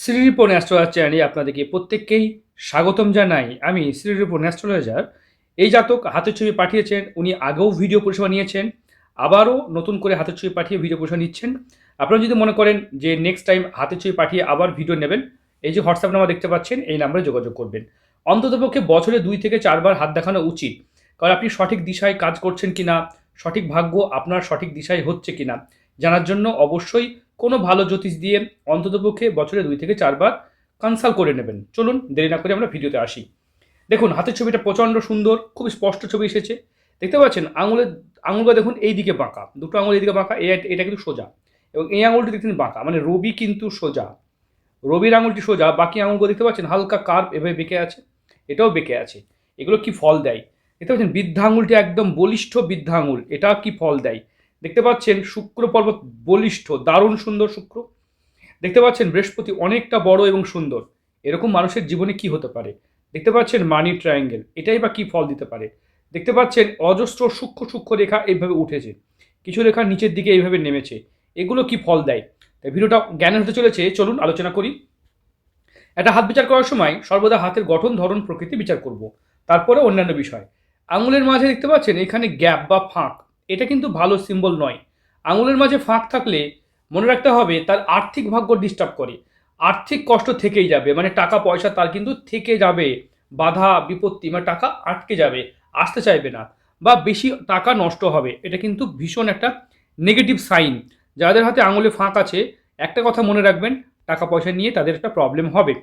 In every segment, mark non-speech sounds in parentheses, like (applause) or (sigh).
Shri Ripon astrologer চ্যানেলে আপনাদেরকে প্রত্যেককেই স্বাগতম জানাই। আমি শ্রীরিপন অ্যাস্ট্রোলজার। এই জাতক হাতের ছবি পাঠিয়েছেন, উনি আগেও ভিডিও পরিষেবা নিয়েছেন, আবারও নতুন করে হাতের ছবি পাঠিয়ে ভিডিও পরিষেবা নিচ্ছেন। আপনারা যদি মনে করেন যে নেক্সট টাইম হাতের ছবি পাঠিয়ে আবার ভিডিও নেবেন, এই যে হোয়াটসঅ্যাপ নাম্বার দেখতে পাচ্ছেন, এই নাম্বারে যোগাযোগ করবেন। অন্ততপক্ষে বছরে দুই থেকে চারবার হাত দেখানো উচিত। কারণ আপনি সঠিক দিশায় কাজ করছেন কিনা, সঠিক ভাগ্য আপনার সঠিক দিশায় হচ্ছে কিনা, জানার জন্য অবশ্যই কোনো ভালো জ্যোতিষ দিয়ে অন্ততপক্ষে বছরে দুই থেকে চারবার কনসাল্ট করে নেবেন। চলুন, দেরি না করে আমরা ভিডিওতে আসি। দেখুন, হাতের ছবিটা প্রচণ্ড সুন্দর, খুব স্পষ্ট ছবি এসেছে। দেখতে পাচ্ছেন আঙুলের আঙুলটা দেখুন এই দিকে বাঁকা। দুটো আঙুল এইদিকে বাঁকা এটা কিন্তু সোজা। এবং এই আঙুলটি দেখছেন বাঁকা মানে রবি কিন্তু সোজা। রবির আঙুলটি সোজা, বাকি আঙুলগুলো দেখতে পাচ্ছেন হালকা কার্ভ এভাবে বেঁকে আছে, এটাও বেঁকে আছে। এগুলো কি ফল দেয়? দেখতে পাচ্ছেন বৃদ্ধা আঙুলটি একদম বলিষ্ঠ বৃদ্ধা আঙুল এটা কি ফল দেয়? দেখতে পাচ্ছেন শুক্র পর্বত বলিষ্ঠ, দারুণ সুন্দর শুক্র। দেখতে পাচ্ছেন বৃহস্পতি অনেকটা বড় এবং সুন্দর। এরকম মানুষের জীবনে কি হতে পারে? দেখতে পাচ্ছেন মানি ট্রায়াঙ্গেল, এটাই বা কি ফল দিতে পারে? দেখতে পাচ্ছেন অজস্র সূক্ষ্ম সূক্ষ্ম রেখা এইভাবে উঠেছে। কিছু রেখা নিচের দিকে এইভাবে নেমেছে। এগুলো কি ফল দেয়? তাই ভিডিওটা জ্ঞানের হতে চলেছে, চলুন আলোচনা করি। একটা হাত বিচার করার সময় সর্বদা হাতের গঠন, ধরন, প্রকৃতি বিচার করব। তারপরে অন্যান্য বিষয়। আঙুলের মাঝে দেখতে পাচ্ছেন এখানে গ্যাপ বা ফাঁক। এটা কিন্তু ভালো সিম্বল নয়। আঙুলের মাঝে ফাঁক থাকলে মনে রাখতে হবে তার আর্থিক ভাগ্য ডিস্টার্ব করে। আর্থিক কষ্ট থেকেই যাবে মানে টাকা পয়সা তার কিন্তু থেকে যাবে। বাধা, বিপত্তি মানে টাকা আটকে যাবে, আসতে চাইবে না বা বেশি টাকা নষ্ট হবে। এটা কিন্তু ভীষণ একটা নেগেটিভ সাইন যাদের হাতে আঙুলে ফাঁক আছে, একটা কথা মনে রাখবেন, টাকা পয়সা নিয়ে তাদের একটা প্রবলেম হবে।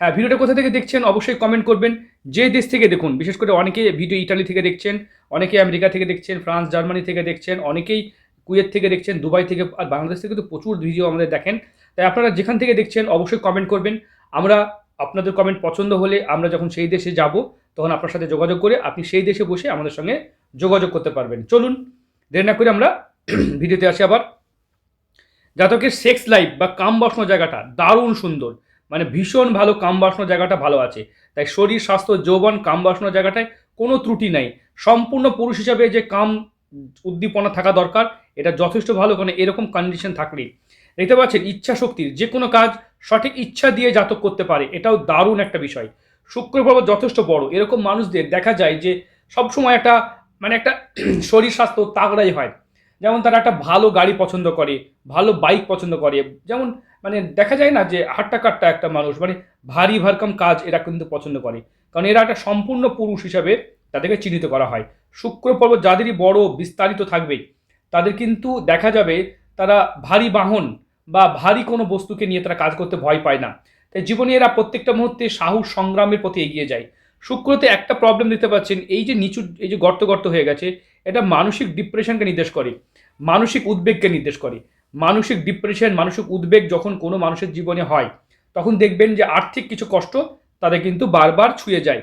হ্যাঁ ভিডিওটা কোথা থেকে দেখছেন অবশ্যই কমেন্ট করবেন। যে দেশ থেকে দেখুন, বিশেষ করে অনেকে ভিডিও ইটালি থেকে দেখছেন, অনেকে আমেরিকা থেকে দেখছেন, ফ্রান্স, জার্মানি থেকে দেখছেন, অনেকেই কুয়েত থেকে দেখছেন, দুবাই থেকে আর বাংলাদেশ থেকে তো প্রচুর ভিডিও আমাদের দেখেন। তাই আপনারা যেখান থেকে দেখছেন অবশ্যই কমেন্ট করবেন। আমরা আপনাদের কমেন্ট পছন্দ হলে আমরা যখন সেই দেশে যাব, তখন আপনার সাথে যোগাযোগ করে আপনি সেই দেশে বসে আমাদের সঙ্গে যোগাযোগ করতে পারবেন। চলুন, দেরি না করে আমরা (clears throat) ভিডিওতে আসি আবার। জাতকের সেক্স লাইফ বা কাম বাসনা জায়গাটা দারুণ সুন্দর। মানে ভীষণ ভালো কাম বাসনা জায়গাটা ভালো আছে। তাই শরীর, স্বাস্থ্য, যৌবন, কাম বাসনা জায়গাটায় কোনো ত্রুটি নাই। সম্পূর্ণ পুরুষ হিসাবে যে কাম উদ্দীপনা থাকা দরকার, এটা যথেষ্ট ভালো, কারণ এরকম কন্ডিশন থাকলেই। দেখতে পাচ্ছেন ইচ্ছা শক্তির যে কোনো কাজ সঠিক ইচ্ছা দিয়ে জাতক করতে পারে, এটাও দারুণ একটা বিষয়। শুক্র যথেষ্ট বড়। এরকম মানুষদের দেখা যায় যে সবসময় একটা মানে একটা (clears throat) শরীর স্বাস্থ্য তাগড়াই হয়। যেমন তারা একটা ভালো গাড়ি পছন্দ করে, ভালো বাইক পছন্দ করে, যেমন মানে দেখা যায় না যে হাট্টা কাট্টা একটা মানুষ মানে ভারী ভারকম কাজ এরা কিন্তু পছন্দ করে। কারণ এরা একটা সম্পূর্ণ পুরুষ হিসাবে তাদেরকে চিহ্নিত করা হয়। শুক্র পর্বত যাদেরই বড় বিস্তারিত থাকবে তাদের কিন্তু দেখা যাবে তারা ভারী বাহন বা ভারী কোনো বস্তুকে নিয়ে তারা কাজ করতে ভয় পায় না। তাই জীবনে এরা প্রত্যেকটা মুহূর্তে সাহস সংগ্রামের প্রতি এগিয়ে যায়। শুক্রতে একটা প্রবলেম দিতে পাচ্ছেন, এই যে নিচু, এই যে গর্ত গর্ত হয়ে গেছে এটা মানসিক ডিপ্রেশনকে নির্দেশ করে, মানসিক উদ্বেগকে নির্দেশ করে। মানসিক ডিপ্রেশন মানসিক উদ্বেগ যখন কোনো মানুষের জীবনে হয়, তখন দেখবেন যে আর্থিক কিছু কষ্ট তাদের কিন্তু বারবার ছুঁয়ে যায়।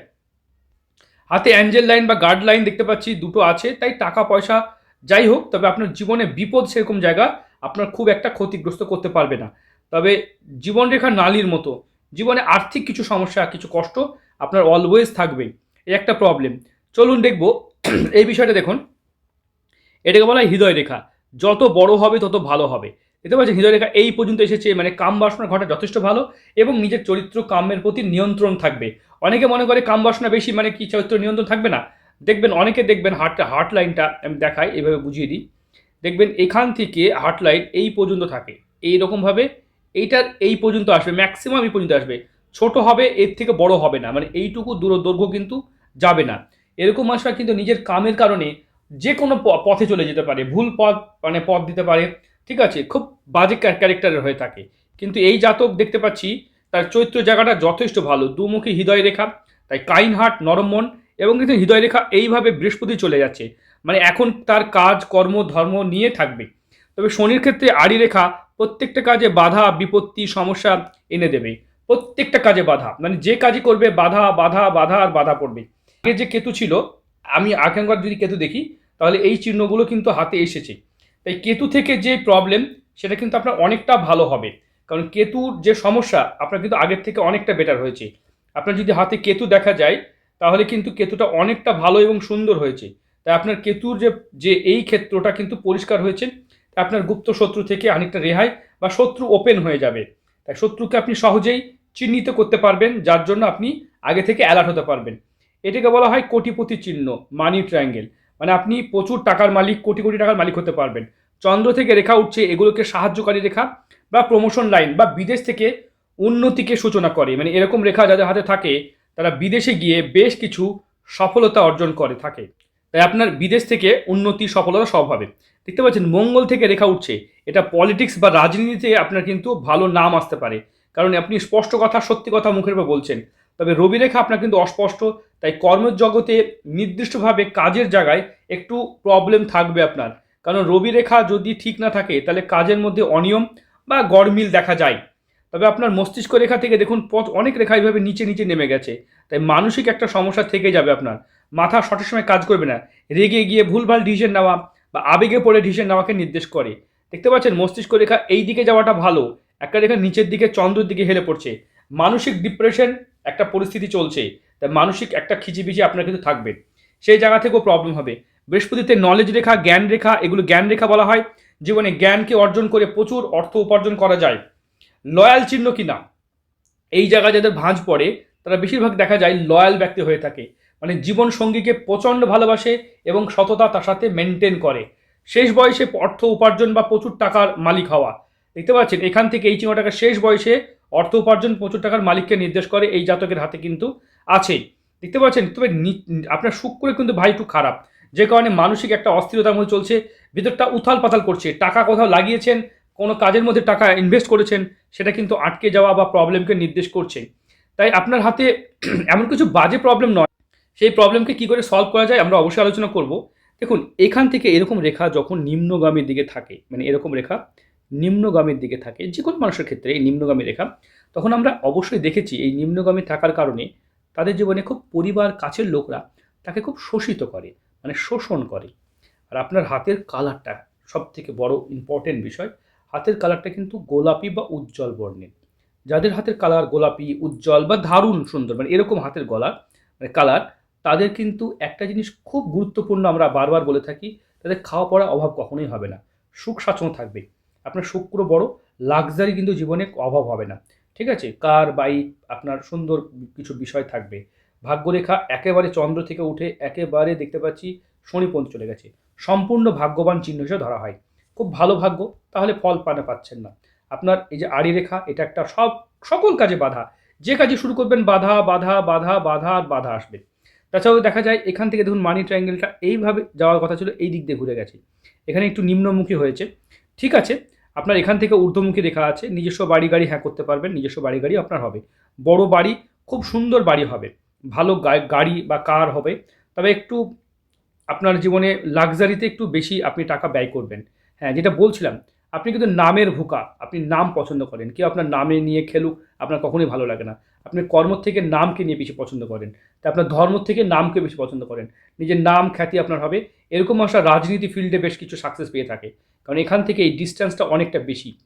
হাতে অ্যাঞ্জেল লাইন বা গার্ড লাইন দেখতে পাচ্ছি, দুটো আছে, তাই টাকা, পয়সা যাই হোক, তবে আপনার জীবনে বিপদ সেরকম জায়গা আপনার খুব একটা ক্ষতিগ্রস্ত করতে পারবে না। তবে জীবনরেখা নালির মতো, জীবনে আর্থিক কিছু সমস্যা, কিছু কষ্ট আপনার অলওয়েজ থাকবে। এই একটা প্রবলেম চলুন দেখব, এই বিষয়টা দেখুন। এটাকে বলা হয় হৃদয় রেখা যত বড় হবে, তত ভালো হবে। দেখতে পাচ্ছেন হৃদয় রেখা এই পর্যন্ত এসেছে মানে কাম বাসনা ঘটা যথেষ্ট ভালো এবং নিজের চরিত্র কামের প্রতি নিয়ন্ত্রণ থাকবে। অনেকে মনে করে কাম বাসনা বেশি মানে কি চরিত্র নিয়ন্ত্রণ থাকবে না। দেখবেন, অনেকে দেখবেন হার্ট হার্ট লাইনটা আমি দেখাই, এভাবে বুঝিয়ে দিই। দেখবেন, এখান থেকে হার্ট লাইন এই পর্যন্ত থাকে। এই রকমভাবে এইটার এই পর্যন্ত আসবে ম্যাক্সিমাম এই পর্যন্ত আসবে। ছোট হবে, এর থেকে বড় হবে না। মানে এইটুকু দূর দৈর্ঘ্য কিন্তু যাবে না। এরকম মানুষরা কিন্তু নিজের কামের কারণে যে কোনো পথে চলে যেতে পারে, ভুল পথ মানে পথ দিতে পারে, ঠিক আছে? খুব বাজে ক্যারেক্টারের হয়ে থাকে। কিন্তু এই জাতক দেখতে পাচ্ছি, তার চৈত্র জায়গাটা যথেষ্ট ভালো। দুমুখী হৃদয় রেখা তাই কাইন হার্ট নরম মন, এবং কিন্তু হৃদয় রেখা এইভাবে বৃহস্পতি চলে যাচ্ছে। মানে এখন তার কাজ, কর্ম, ধর্ম নিয়ে থাকবে। তবে শনির ক্ষেত্রে আড়ি রেখা প্রত্যেকটা কাজে বাধা, বিপত্তি, সমস্যা এনে দেবে। প্রত্যেকটা কাজে বাধা। মানে যে কাজই করবে, বাধা বাধা বাধা আর বাধা পড়বে। আগে যে কেতু ছিল আমি আগেকার যদি কেতু দেখি, তাহলে এই চিহ্নগুলো কিন্তু হাতে এসেছে। তাই কেতু থেকে যে প্রবলেম সেটা কিন্তু আপনার অনেকটা ভালো হবে। কারণ কেতুর যে সমস্যা, আপনার কিন্তু আগের থেকে অনেকটা বেটার হয়েছে। আপনার যদি হাতে কেতু দেখা যায়, তাহলে কিন্তু কেতুটা অনেকটা ভালো এবং সুন্দর হয়েছে। তাই আপনার কেতুর যে যে এই ক্ষেত্রটা কিন্তু পরিষ্কার হয়েছে। আপনার গুপ্ত শত্রু থেকে অনেকটা রেহাই বা শত্রু ওপেন হয়ে যাবে। তাই শত্রুকে আপনি সহজেই চিহ্নিত করতে পারবেন, যার জন্য আপনি আগে থেকে অ্যালার্ট হতে পারবেন। এটাকে বলা হয় কোটিপতি চিহ্ন মানি ট্রায়াঙ্গেল মানে আপনি প্রচুর টাকার মালিক, কোটি কোটি টাকার মালিক হতে পারবেন। চন্দ্র থেকে রেখা উঠছে, এগুলোকে সাহায্যকারী রেখা বা প্রমোশন লাইন বা বিদেশ থেকে উন্নতিকে সূচনা করে। মানে এরকম রেখা যাদের হাতে থাকে, তারা বিদেশে গিয়ে বেশ কিছু সফলতা অর্জন করে, থাকে। তাই আপনার বিদেশ থেকে উন্নতি সফলতা সব হবে। দেখতে পাচ্ছেন, মঙ্গল থেকে রেখা উঠছে। এটা পলিটিক্স বা রাজনীতিতে আপনার কিন্তু ভালো নাম আসতে পারে। কারণ আপনি স্পষ্ট কথা, সত্যি কথা মুখের উপর বলছেন। তবে রবি রেখা আপনার কিন্তু অস্পষ্ট, তাই কর্মের জগতে নির্দিষ্টভাবে কাজের জায়গায় একটু প্রবলেম থাকবে আপনার। কারণ রবি রেখা যদি ঠিক না থাকে, তাহলে কাজের মধ্যে অনিয়ম বা গড়মিল দেখা যায়। তবে আপনার মস্তিষ্ক রেখা থেকে দেখুন, পথ অনেক রেখা এইভাবে নিচে নিচে নেমে গেছে। তাই মানসিক একটা সমস্যা থেকে যাবে আপনার। মাথা সঠিক সময় কাজ করবে না। রেগে গিয়ে ভুলভাল ডিসিশন নেওয়া বা আবেগে পড়ে ডিসিশন নেওয়াকে নির্দেশ করে। দেখতে পাচ্ছেন, মস্তিষ্ক রেখা এই দিকে যাওয়াটা ভালো। একটা রেখা নিচের দিকে, চন্দ্রের দিকে হেলে পড়ছে। মানসিক ডিপ্রেশন একটা পরিস্থিতি চলছে তাই মানসিক একটা খিচিবিচি আপনার কিন্তু থাকবে। সেই জায়গা থেকেও প্রবলেম হবে। বৃহস্পতিতে নলেজ রেখা, জ্ঞান রেখা, এগুলো জ্ঞান রেখা বলা হয়। জীবনে জ্ঞানকে অর্জন করে প্রচুর অর্থ উপার্জন করা যায়। লয়াল চিহ্ন কিনা এই জায়গায় যাদের ভাঁজ পড়ে, তারা বেশিরভাগ দেখা যায় লয়াল ব্যক্তি হয়ে থাকে। মানে জীবন সঙ্গীকে প্রচণ্ড ভালোবাসে এবং সততা তার সাথে মেনটেন করে। শেষ বয়সে অর্থ উপার্জন বা প্রচুর টাকার মালিক হওয়া। দেখতে পাচ্ছেন, এখান থেকে এই চিহ্নটাকে শেষ বয়সে অর্থ উপার্জন প্রচুর টাকার মালিককে নির্দেশ করে এই জাতকের হাতে কিন্তু আছে দেখতে পাচ্ছেন, তবে আপনার শুক্র কিন্তু ভাই একটু খারাপ। যে কারণে মানসিক একটা অস্থিরতার মধ্যে চলছে, ভিতরটা উথাল পাতাল করছে। টাকা কোথাও লাগিয়েছেন, কোনো কাজের মধ্যে টাকা ইনভেস্ট করেছেন, সেটা কিন্তু আটকে যাওয়া বা প্রবলেমকে নির্দেশ করছে। তাই আপনার হাতে (clears throat) এমন কিছু বাজে প্রবলেম নয়। সেই প্রবলেমকে কি করে সলভ করা যায়, আমরা অবশ্যই আলোচনা করব। দেখুন, এখান থেকে এরকম রেখা যখন নিম্নগামীর দিকে থাকে মানে এরকম রেখা নিম্নগামীর দিকে থাকে যে কোনো মানুষের ক্ষেত্রে এই নিম্নগামী রেখা। তখন আমরা অবশ্যই দেখেছি এই নিম্নগামী থাকার কারণে তাদের জীবনে খুব পরিবার কাছের লোকরা তাকে খুব শোষিত করে মানে শোষণ করে। আর আপনার হাতের কালারটা সব থেকে বড় ইম্পর্টেন্ট বিষয়, হাতের কালারটা কিন্তু গোলাপি বা উজ্জ্বল বর্ণের। যাদের হাতের কালার গোলাপি, উজ্জ্বল বা দারুণ সুন্দর মানে এরকম হাতের গলার মানে কালার, তাদের কিন্তু একটা জিনিস খুব গুরুত্বপূর্ণ আমরা বারবার বলে থাকি, তাদের খাওয়া পড়া অভাব কখনোই হবে না। সুখ স্বাচ্ছন্দ্য থাকবে। আপনার শুক্র বড় লাক্সারি কিন্তু জীবনে অভাব হবে না। ঠিক আছে? কার বাইক আপনার সুন্দর কিছু বিষয় থাকবে। ভাগ্যরেখা একেবারে চন্দ্র থেকে উঠে একেবারে দেখতে পাচ্ছি শনিপন্ত চলে গেছে। সম্পূর্ণ ভাগ্যবান চিহ্ন হিসেবে ধরা হয়। খুব ভালো ভাগ্য, তাহলে ফল পানে পাচ্ছেন না। আপনার এই যে আড়ি রেখা, এটা একটা সব, সকল কাজে বাধা। যে কাজে শুরু করবেন, বাধা বাধা বাধা বাধা আর বাধা আসবে। তাছাড়াও দেখা যায়, এখান থেকে দেখুন মানি ট্রায়াঙ্গেলটা এইভাবে যাওয়ার কথা ছিল, এই দিক দিয়ে ঘুরে গেছে। এখানে একটু নিম্নমুখী হয়েছে। ঠিক আছে? আপনার এখান থেকে ঊর্ধ্বমুখী রেখা আছে, নিজস্ব বাড়ি গাড়ি হ্যাঁ করতে পারবেন, নিজস্ব বাড়ি গাড়ি আপনার হবে। বড় বাড়ি, খুব সুন্দর বাড়ি হবে, ভালো গাড়ি বা কার হবে, তবে একটু আপনার জীবনে লাক্সারিতে একটু বেশি আপনি টাকা ব্যয় করবেন। হ্যাঁ যেটা বলছিলাম, আপনি কিন্তু নামের ভুকা, আপনি নাম পছন্দ করেন, কেউ আপনার নামে নিয়ে খেলুক, আপনার কখনোই ভালো লাগে না। আপনি কর্ম থেকে নামকে নিয়ে বেশি পছন্দ করেন, তা আপনার ধর্ম থেকে নামকে বেশি পছন্দ করেন, নিজের নাম খ্যাতি আপনার হবে, এরকম মানুষরা রাজনীতি ফিল্ডে বেশ কিছু সাকসেস পেয়ে থাকে। কারণ এখান থেকে এই ডিস্টেন্সটা অনেকটা বেশি।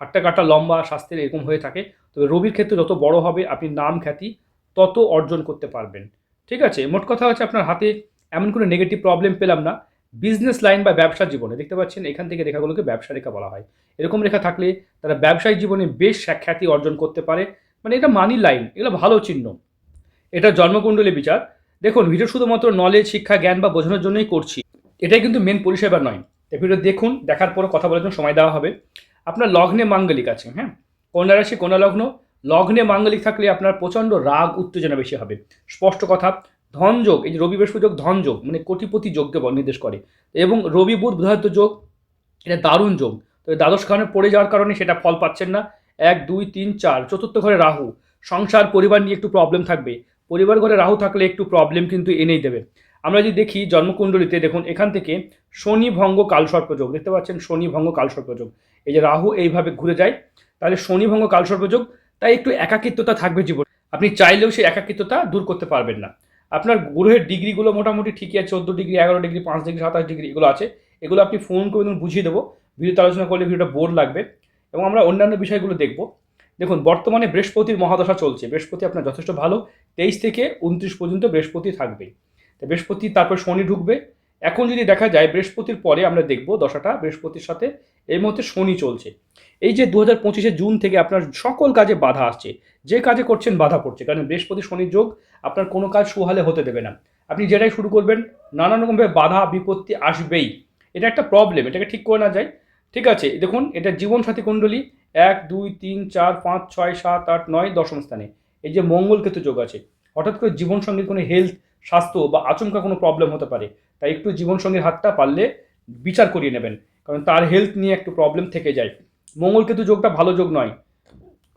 হাটটা কাটা লম্বা, স্বাস্থ্যের এরকম হয়ে থাকে। তবে রবির ক্ষেত্রে যত বড় হবে, আপনি নাম খ্যাতি, তত অর্জন করতে পারবেন। ঠিক আছে? মোট কথা হচ্ছে আপনার হাতে এমন কোনো নেগেটিভ প্রবলেম পেলাম না। বিজনেস লাইন বা ব্যবসা জীবনে, দেখতে পাচ্ছেন এখান থেকে রেখাগুলোকে ব্যবসা রেখা বলা হয়। এরকম রেখা থাকলে তারা ব্যবসায়িক জীবনে বেশ খ্যাতি অর্জন করতে পারে। মানে এটা মানি লাইন এগুলো ভালো চিহ্ন। এটা জন্মকুণ্ডলী বিচার। দেখুন, ভিডিও শুধুমাত্র নলেজ শিক্ষা, জ্ঞান বা বোঝানোর জন্যই করছি। এটাই কিন্তু মেন পরিষেবা নয়। এই ভিডিও দেখুন, দেখার পরে কথা বলার জন্য সময় দেওয়া হবে। আপনার লগ্নে মাঙ্গলিক আছে হ্যাঁ? কন্যা রাশি কন্যা লগ্ন? লগ্নে মাঙ্গলিক থাকলে আপনার প্রচণ্ড রাগ, উত্তেজনা বেশি হবে। স্পষ্ট কথা ধনযোগ এই যে রবি বৃহস্পতি যোগ ধনযোগ মানে কোটিপতি যোগকে নির্দেশ করে। এবং রবি, বুধ বুধায়িত্ব যোগ, এটা দারুণ যোগ। তবে দ্বাদশ খানে পড়ে যাওয়ার কারণে সেটা ফল পাচ্ছেন না। এক, দুই, তিন, চার, চতুর্থ ঘরে রাহু। সংসার, পরিবার নিয়ে একটু প্রবলেম থাকবে। পরিবার ঘরে রাহু থাকলে একটু প্রবলেম কিন্তু এনেই দেবে। আমরা যদি দেখি জন্মকুণ্ডলিতে, দেখুন, এখান থেকে শনি ভঙ্গ কালসর্পযোগ, দেখতে পাচ্ছেন শনি ভঙ্গ কালসর্পযোগ। এই যে রাহু এইভাবে ঘুরে যায়, তাহলে শনি ভঙ্গ কালসর্পযোগ, তাই একটু একাকিত্বতা থাকবে জীবন। আপনি চাইলেও সেই একাকিত্বতা দূর করতে পারবেন না। আপনার গ্রহের ডিগ্রিগুলো মোটামুটি ঠিকই আছে, চোদ্দ ডিগ্রি, এগারো ডিগ্রি, পাঁচ ডিগ্রি, সাতাশ ডিগ্রি, এগুলো আছে। এগুলো আপনি ফোন করে বুঝিয়ে দেবো। ভিডিওতে আলোচনা করলে ভিডিওটা বোর লাগবে। এবং আমরা অন্যান্য বিষয়গুলো দেখব। দেখুন, বর্তমানে বৃহস্পতির মহাদশা চলছে। বৃহস্পতি আপনার যথেষ্ট ভালো। তেইশ থেকে উনত্রিশ পর্যন্ত বৃহস্পতি থাকবে তো বৃহস্পতি, তারপর শনি ঢুকবে। এখন যদি দেখা যায় বৃহস্পতির পরে আমরা দেখব দশাটা, বৃহস্পতির সাথে এই মুহূর্তে শনি চলছে। এই যে দু হাজার পঁচিশে জুন থেকে আপনার সকল কাজে বাধা আসছে, যে কাজে করছেন বাধা পড়ছে, কারণ বৃহস্পতি, শনির যোগ আপনার কোনো কাজ সুহালে হতে দেবে না। আপনি যেটাই শুরু করবেন, নানান রকমভাবে বাধা, বিপত্তি আসবেই। এটা একটা প্রবলেম এটাকে ঠিক করে না যায়। ঠিক আছে, দেখুন, এটা জীবনসাথী কুণ্ডলী, এক, দুই, তিন, চার, পাঁচ, ছয়, সাত, আট, নয়, দশম স্থানে। এই যে মঙ্গল কেতু যোগ আছে, হঠাৎ করে জীবনসঙ্গীর কোনো হেলথ স্বাস্থ্য বা আচমকা কোনো প্রবলেম হতে পারে। তাই একটু জীবনসঙ্গীর হাতটা পারলে বিচার করিয়ে নেবেন। কারণ তার হেলথ নিয়ে একটু প্রবলেম থেকে যায়। মঙ্গল কেতু যোগটা ভালো যোগ নয়।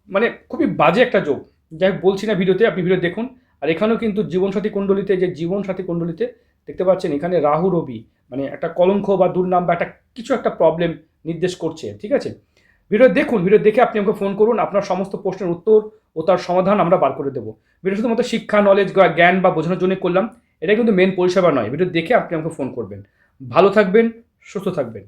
মানে খুবই বাজে একটা যোগ। যাই হোক, বলছি না ভিডিওতে, আপনি ভিডিও দেখুন। আর এখানেও কিন্তু জীবনসাথী কুণ্ডলিতে যে জীবনসাথী কুণ্ডলিতে দেখতে পাচ্ছেন, এখানে রাহু, রবি মানে একটা কলঙ্ক বা দুর্নাম বা একটা কিছু একটা প্রবলেম নির্দেশ করছে, ঠিক আছে? ভিডিও দেখুন, ভিডিও দেখে আপনি আমাকে ফোন করুন। আপনার সমস্ত প্রশ্নের উত্তর ও তার সমাধান আমরা বার করে দেবো। ভিডিও শুধুমাত্র শিক্ষা নলেজ বা জ্ঞান বা বোঝানোর জন্য করলাম। এটা কিন্তু মেন পরিষেবা নয়। ভিডিও দেখে আপনি আমাকে ফোন করবেন। ভালো থাকবেন, সুস্থ থাকবেন।